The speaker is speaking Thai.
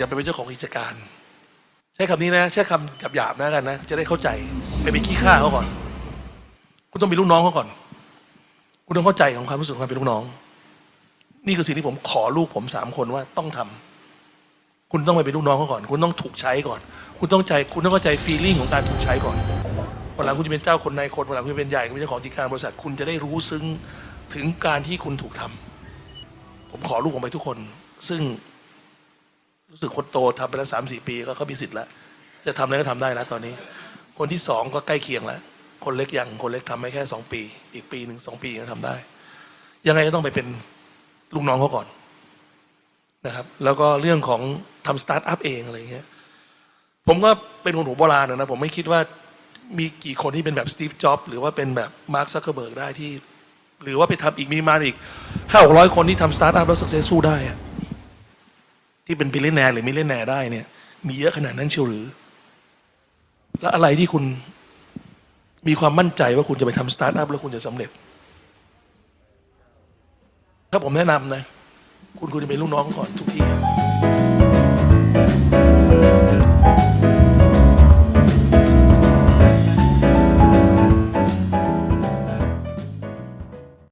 อย่าไปเป็นเจ้าของกิจการ ใช้คำนี้นะใช้คำหยาบๆนะกันนะจะได้เข้าใจไปเป็นขี้ข้าเขาก่อน คุณต้องเป็นลูกน้องเขาก่อน คุณต้องเข้าใจของความรู้สึกของการเป็นลูกน้อง นี่คือสิ่งที่ผมขอลูกผมสามคนว่าต้องทำคุณต้องไปเป็นลูกน้องเขาก่อน คุณต้องถูกใช้ก่อน คุณต้องใจคุณต้องเข้าใจฟีลลิ่งของการถูกใช้ก่อนวันหลังคุณจะเป็นเจ้าคนในคนวันหลังคุณจะเป็นใหญ่คุณเป็นเจ้าของกิจการบริษัทคุณจะได้รู้ซึ้งถึงการที่คุณถูกทำผมขอลูกผมไปทุกคน ซึ่ง รู้สึกคนโตทำไปแล้วสามสี่ปีก็เขามีสิทธิ์แล้ว จะทำอะไรก็ทำได้แล้วตอนนี้ คนที่สองก็ใกล้เคียงแล้ว คนเล็กยังคนเล็กทำไม่แค่สองปี อีกปีหนึ่งสองปีก็ทำได้ ยังไงก็ต้องไปเป็นลูกน้องเขาก่อนนะครับ แล้วก็เรื่องของทำสตาร์ทอัพเองอะไรเงี้ย ผมก็เป็นคนหัวโบราณนะนะผมไม่คิดว่ามีกี่คนที่เป็นแบบสตีฟจ็อบหรือว่าเป็นแบบมาร์คซักเคอร์เบิร์กได้ที่ หรือว่าไปทำอีกมีมาอีกห้าหกร้อยคนที่ทำสตาร์ทอัพแล้วสักเซสสู้ได้อะ ที่เป็นบิลเลนแนร์หรือมิลเลนแนร์ได้เนี่ย มีเยอะขนาดนั้นเชียวหรือ แล้วอะไรที่คุณมีความมั่นใจว่าคุณจะไปทำสตาร์ทอัพแล้วคุณจะสำเร็จ ถ้าผมแนะนำนะ คุณควรจะเป็นลูกน้องก่อนทุกที่